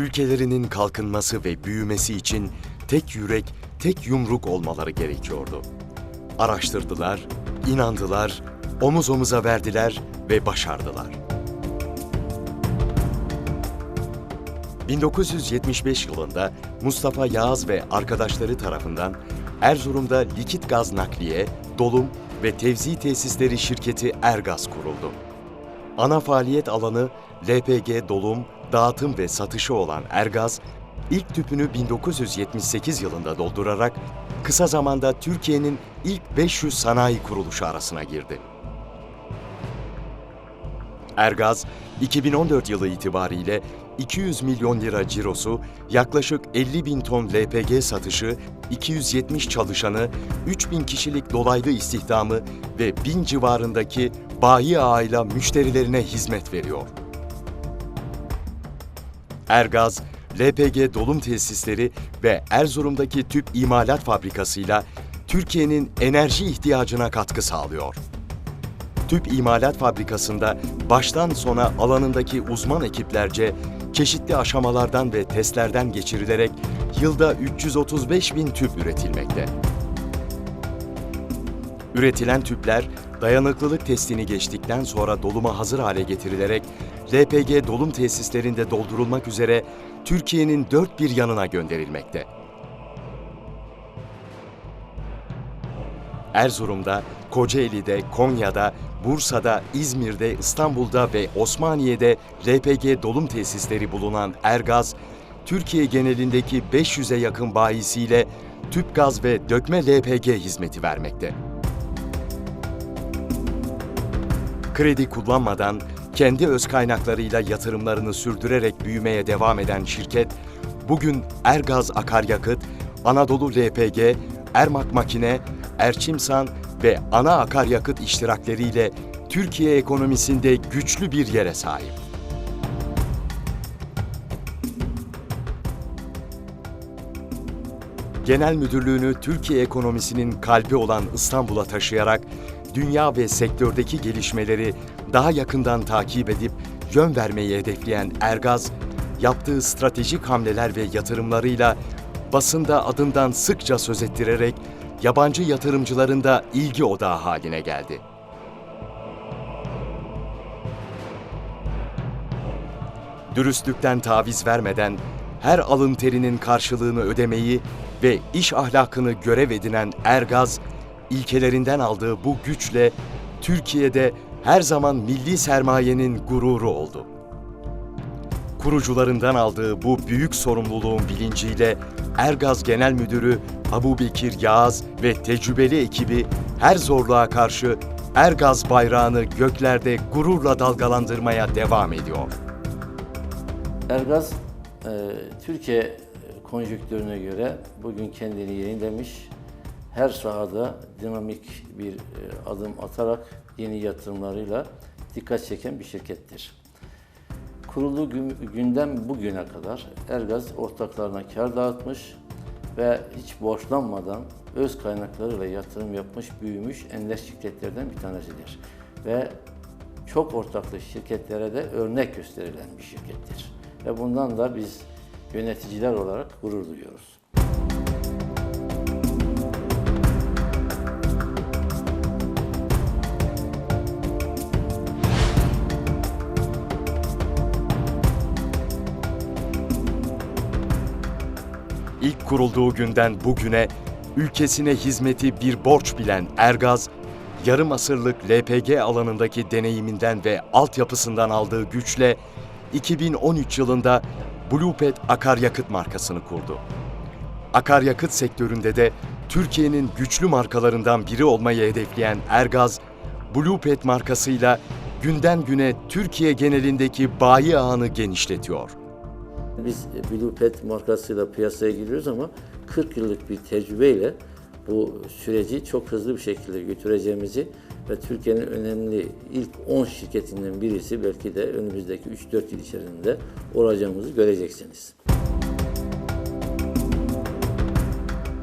Ülkelerinin kalkınması ve büyümesi için tek yürek, tek yumruk olmaları gerekiyordu. Araştırdılar, inandılar, omuz omuza verdiler ve başardılar. 1975 yılında Mustafa Yağız ve arkadaşları tarafından Erzurum'da likit gaz nakliye, dolum ve tevzi tesisleri şirketi Ergaz kuruldu. Ana faaliyet alanı LPG dolum, dağıtım ve satışı olan Ergaz, ilk tüpünü 1978 yılında doldurarak kısa zamanda Türkiye'nin ilk 500 sanayi kuruluşu arasına girdi. Ergaz, 2014 yılı itibariyle 200 milyon lira cirosu, yaklaşık 50 bin ton LPG satışı, 270 çalışanı, 3 bin kişilik dolaylı istihdamı ve 1000 civarındaki bayi ağıyla müşterilerine hizmet veriyor. Ergaz, LPG dolum tesisleri ve Erzurum'daki tüp imalat fabrikasıyla Türkiye'nin enerji ihtiyacına katkı sağlıyor. Tüp imalat fabrikasında baştan sona alanındaki uzman ekiplerce çeşitli aşamalardan ve testlerden geçirilerek yılda 335 bin tüp üretilmekte. Üretilen tüpler dayanıklılık testini geçtikten sonra doluma hazır hale getirilerek LPG dolum tesislerinde doldurulmak üzere Türkiye'nin dört bir yanına gönderilmekte. Erzurum'da, Kocaeli'de, Konya'da, Bursa'da, İzmir'de, İstanbul'da ve Osmaniye'de LPG dolum tesisleri bulunan Ergaz, Türkiye genelindeki 500'e yakın bayisiyle tüp gaz ve dökme LPG hizmeti vermekte. Kredi kullanmadan kendi öz kaynaklarıyla yatırımlarını sürdürerek büyümeye devam eden şirket, bugün Ergaz Akaryakıt, Anadolu LPG, Ermak Makine, Erçimsan ve ana akaryakıt iştirakleriyle Türkiye ekonomisinde güçlü bir yere sahip. Genel müdürlüğünü Türkiye ekonomisinin kalbi olan İstanbul'a taşıyarak dünya ve sektördeki gelişmeleri daha yakından takip edip yön vermeyi hedefleyen Ergaz, yaptığı stratejik hamleler ve yatırımlarıyla basında adından sıkça söz ettirerek yabancı yatırımcıların da ilgi odağı haline geldi. Dürüstlükten taviz vermeden her alın terinin karşılığını ödemeyi ve iş ahlakını görev edinen Ergaz, ilkelerinden aldığı bu güçle Türkiye'de her zaman milli sermayenin gururu oldu. Kurucularından aldığı bu büyük sorumluluğun bilinciyle Ergaz Genel Müdürü Abu Bekir Yağız ve tecrübeli ekibi her zorluğa karşı Ergaz bayrağını göklerde gururla dalgalandırmaya devam ediyor. Ergaz, Türkiye konjonktürüne göre bugün kendini yenilemiş, her sahada dinamik bir e, adım atarak yeni yatırımlarıyla dikkat çeken bir şirkettir. Kurulduğu gün- günden bugüne kadar Ergaz ortaklarına kar dağıtmış ve hiç borçlanmadan öz kaynaklarıyla yatırım yapmış, büyümüş ender şirketlerden bir tanesidir. Ve çok ortaklı şirketlere de örnek gösterilen bir şirkettir. Ve bundan da biz yöneticiler olarak gurur duyuyoruz. İlk kurulduğu günden bugüne ülkesine hizmeti bir borç bilen Ergaz, yarım asırlık LPG alanındaki deneyiminden ve altyapısından aldığı güçle 2013 yılında Bluepet akaryakıt markasını kurdu. Akaryakıt sektöründe de Türkiye'nin güçlü markalarından biri olmayı hedefleyen Ergaz, Bluepet markasıyla günden güne Türkiye genelindeki bayi ağını genişletiyor. Biz Blue Pet markasıyla piyasaya giriyoruz ama 40 yıllık bir tecrübeyle bu süreci çok hızlı bir şekilde götüreceğimizi ve Türkiye'nin önemli ilk 10 şirketinden birisi belki de önümüzdeki 3-4 yıl içerisinde olacağımızı göreceksiniz.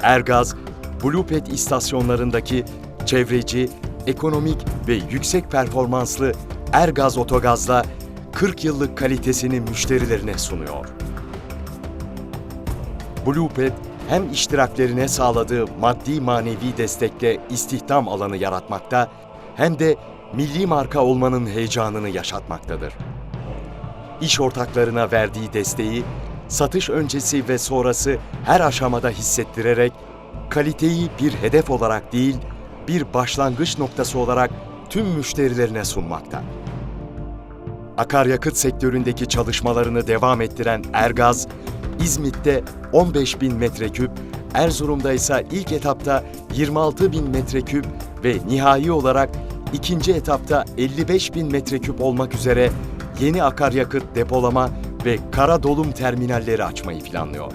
Ergaz, Bluepet istasyonlarındaki çevreci, ekonomik ve yüksek performanslı Ergaz Otogaz'la 40 yıllık kalitesini müşterilerine sunuyor. Bluepet hem iştiraklerine sağladığı maddi manevi destekle istihdam alanı yaratmakta hem de milli marka olmanın heyecanını yaşatmaktadır. İş ortaklarına verdiği desteği satış öncesi ve sonrası her aşamada hissettirerek kaliteyi bir hedef olarak değil, bir başlangıç noktası olarak tüm müşterilerine sunmakta. Akaryakıt sektöründeki çalışmalarını devam ettiren Ergaz, İzmit'te 15 bin metreküp, Erzurum'da ise ilk etapta 26 bin metreküp ve nihai olarak ikinci etapta 55 bin metreküp olmak üzere yeni akaryakıt depolama ve kara dolum terminalleri açmayı planlıyor.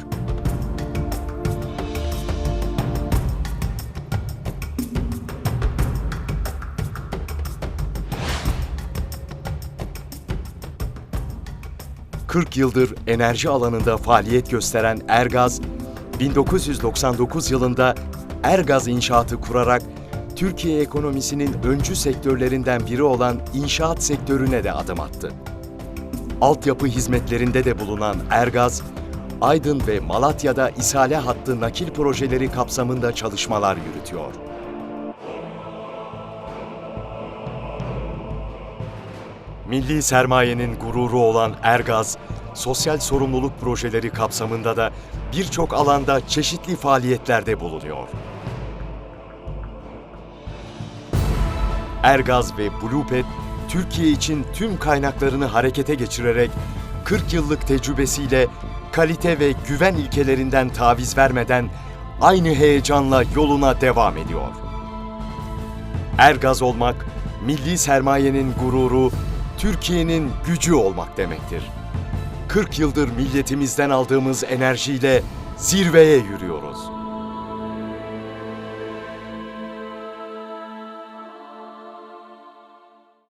...40 yıldır enerji alanında faaliyet gösteren Ergaz, 1999 yılında Ergaz İnşaatı kurarak Türkiye ekonomisinin öncü sektörlerinden biri olan inşaat sektörüne de adım attı. Altyapı hizmetlerinde de bulunan Ergaz, Aydın ve Malatya'da isale hattı nakil projeleri kapsamında çalışmalar yürütüyor. Milli sermayenin gururu olan Ergaz, sosyal sorumluluk projeleri kapsamında da birçok alanda çeşitli faaliyetlerde bulunuyor. Ergaz ve Bluepet, Türkiye için tüm kaynaklarını harekete geçirerek 40 yıllık tecrübesiyle kalite ve güven ilkelerinden taviz vermeden aynı heyecanla yoluna devam ediyor. Ergaz olmak, milli sermayenin gururu, Türkiye'nin gücü olmak demektir. 40 yıldır milletimizden aldığımız enerjiyle zirveye yürüyoruz.